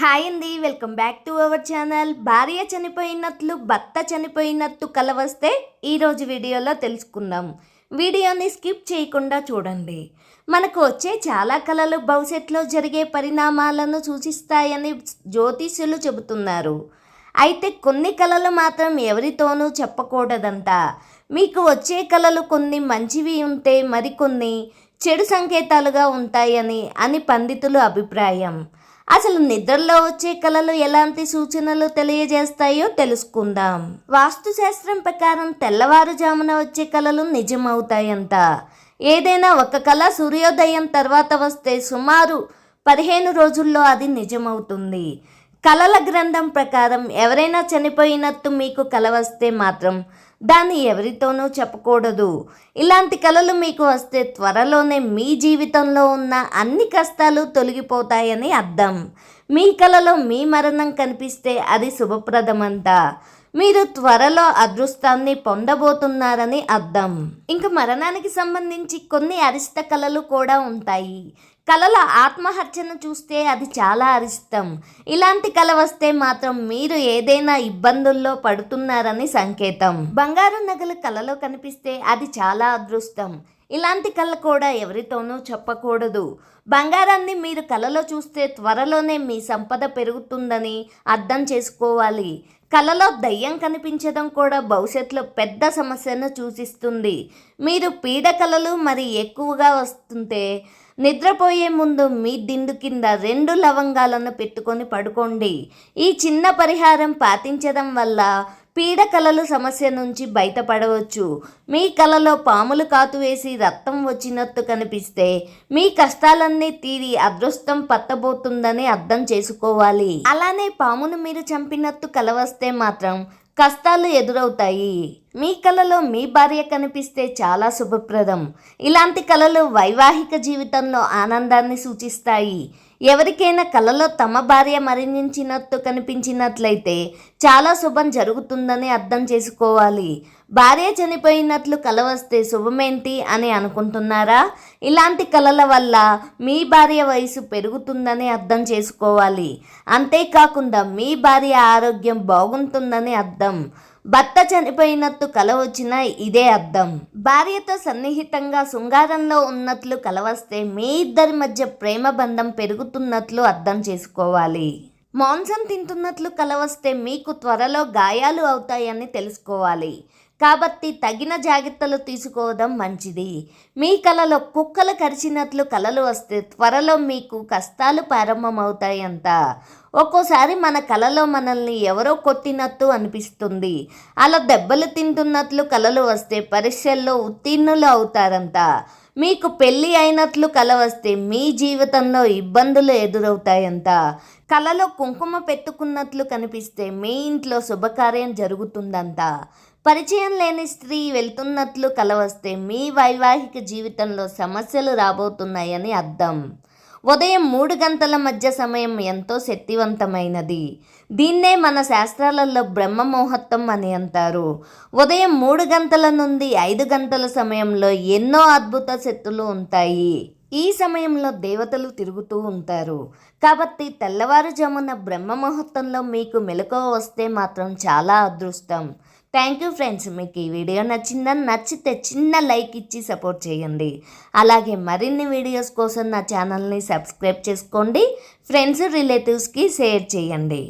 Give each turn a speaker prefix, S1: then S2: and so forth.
S1: Hi అండి welcome back to our channel. భార్య చనిపోయినట్లు భర్త చనిపోయినట్టు కల వస్తే ఈరోజు వీడియోలో తెలుసుకుందాం. వీడియోని స్కిప్ చేయకుండా చూడండి. మనకు వచ్చే చాలా కళలు భవిష్యత్తులో జరిగే పరిణామాలను సూచిస్తాయని జ్యోతిష్యులు చెబుతున్నారు. అయితే కొన్ని కళలు మాత్రం ఎవరితోనూ చెప్పకూడదంట. మీకు వచ్చే కళలు కొన్ని మంచివి ఉంటే మరికొన్ని చెడు సంకేతాలుగా ఉంటాయని అని పండితులు అభిప్రాయం. అసలు నిద్రలో వచ్చే కళలు ఎలాంటి సూచనలు తెలియజేస్తాయో తెలుసుకుందాం. వాస్తుశాస్త్రం ప్రకారం తెల్లవారుజామున వచ్చే కళలు నిజమవుతాయంట. ఏదైనా ఒక కళ సూర్యోదయం తర్వాత వస్తే సుమారు పదిహేను రోజుల్లో అది నిజమవుతుంది. కళల గ్రంథం ప్రకారం ఎవరైనా చనిపోయినట్టు మీకు కల వస్తే మాత్రం దాన్ని ఎవరితోనూ చెప్పకూడదు. ఇలాంటి కళలు మీకు వస్తే త్వరలోనే మీ జీవితంలో ఉన్న అన్ని కష్టాలు తొలగిపోతాయని అర్థం. మీ కళలో మీ మరణం కనిపిస్తే అది శుభప్రదమంట. మీరు త్వరలో అదృష్టాన్ని పొందబోతున్నారని అర్థం. ఇంకా మరణానికి సంబంధించి కొన్ని అరిష్ట కళలు కూడా ఉంటాయి. కళల ఆత్మహత్యను చూస్తే అది చాలా అరిష్టం. ఇలాంటి కళ వస్తే మాత్రం మీరు ఏదైనా ఇబ్బందుల్లో పడుతున్నారని సంకేతం. బంగారు నగలు కళలో కనిపిస్తే అది చాలా అదృష్టం. ఇలాంటి కళ కూడా ఎవరితోనూ చెప్పకూడదు. బంగారాన్ని మీరు కలలో చూస్తే త్వరలోనే మీ సంపద పెరుగుతుందని అర్థం చేసుకోవాలి. కలలో దయ్యం కనిపించడం కూడా భవిష్యత్తులో పెద్ద సమస్యను సూచిస్తుంది. మీరు పీడకలలు మరి ఎక్కువగా వస్తుంటే నిద్రపోయే ముందు మీ దిండు కింద రెండు లవంగాలను పెట్టుకొని పడుకోండి. ఈ చిన్న పరిహారం పాటించడం వల్ల పీడ కలలు సమస్య నుంచి బయటపడవచ్చు. మీ కలలో పాములు కాతువేసి రక్తం వచ్చినట్టు కనిపిస్తే మీ కష్టాలన్నీ తీరి అదృష్టం పట్టబోతుందని అర్థం చేసుకోవాలి. అలానే పామును మీరు చంపినట్టు కల వస్తే మాత్రం కష్టాలు ఎదురవుతాయి. మీ కళలో మీ భార్య కనిపిస్తే చాలా శుభప్రదం. ఇలాంటి కళలు వైవాహిక జీవితంలో ఆనందాన్ని సూచిస్తాయి. ఎవరికైనా కలలో తమ భార్య మరణించినట్టు కనిపించినట్లయితే చాలా శుభం జరుగుతుందని అర్థం చేసుకోవాలి. భార్య చనిపోయినట్లు కల వస్తే శుభమేంటి అని అనుకుంటున్నారా? ఇలాంటి కలల వల్ల మీ భార్య వయసు పెరుగుతుందని అర్థం చేసుకోవాలి. అంతేకాకుండా మీ భార్య ఆరోగ్యం బాగుంటుందని అర్థం. భర్త చనిపోయినట్టు కల వచ్చిన ఇదే అర్థం. భార్యతో సన్నిహితంగా శృంగారంలో ఉన్నట్లు కలవస్తే మీ ఇద్దరి మధ్య ప్రేమ బంధం పెరుగుతున్నట్లు అర్థం చేసుకోవాలి. మాంసం తింటున్నట్లు కలవస్తే మీకు త్వరలో గాయాలు అవుతాయని తెలుసుకోవాలి. కాబట్టి తగిన జాగ్రత్తలు తీసుకోవడం మంచిది. మీ కలలో కుక్కలు కరిచినట్లు కలలు వస్తే త్వరలో మీకు కష్టాలు ప్రారంభమవుతాయంట. ఒక్కోసారి మన కలలో మనల్ని ఎవరో కొట్టినట్టు అనిపిస్తుంది. అలా దెబ్బలు తింటున్నట్లు కలలు వస్తే పరీక్షల్లో ఉత్తీర్ణులు అవుతారంట. మీకు పెళ్ళి అయినట్లు కల వస్తే మీ జీవితంలో ఇబ్బందులు ఎదురవుతాయంట. కలలో కుంకుమ పెట్టుకున్నట్లు కనిపిస్తే మీ ఇంట్లో శుభకార్యం జరుగుతుందంట. పరిచయం లేని స్త్రీ వెళ్తున్నట్లు కలవస్తే మీ వైవాహిక జీవితంలో సమస్యలు రాబోతున్నాయని అర్థం. ఉదయం మూడు గంటల మధ్య సమయం ఎంతో శక్తివంతమైనది. దీన్నే మన శాస్త్రాలలో బ్రహ్మ ముహూర్తం అని అంటారు. ఉదయం మూడు గంటల నుండి ఐదు గంటల సమయంలో ఎన్నో అద్భుత శక్తులు ఉంటాయి. ఈ సమయంలో దేవతలు తిరుగుతూ ఉంటారు. కాబట్టి తెల్లవారుజామున బ్రహ్మ ముహూర్తంలో మీకు మెలకువ వస్తే మాత్రం చాలా అదృష్టం. థ్యాంక్ యూ ఫ్రెండ్స్ మీకు ఈ వీడియో నచ్చిందని నచ్చితే చిన్న లైక్ ఇచ్చి సపోర్ట్ చేయండి. అలాగే మరిన్ని వీడియోస్ కోసం నా ఛానల్ని సబ్స్క్రైబ్ చేసుకోండి. ఫ్రెండ్స్ రిలేటివ్స్కి షేర్ చేయండి.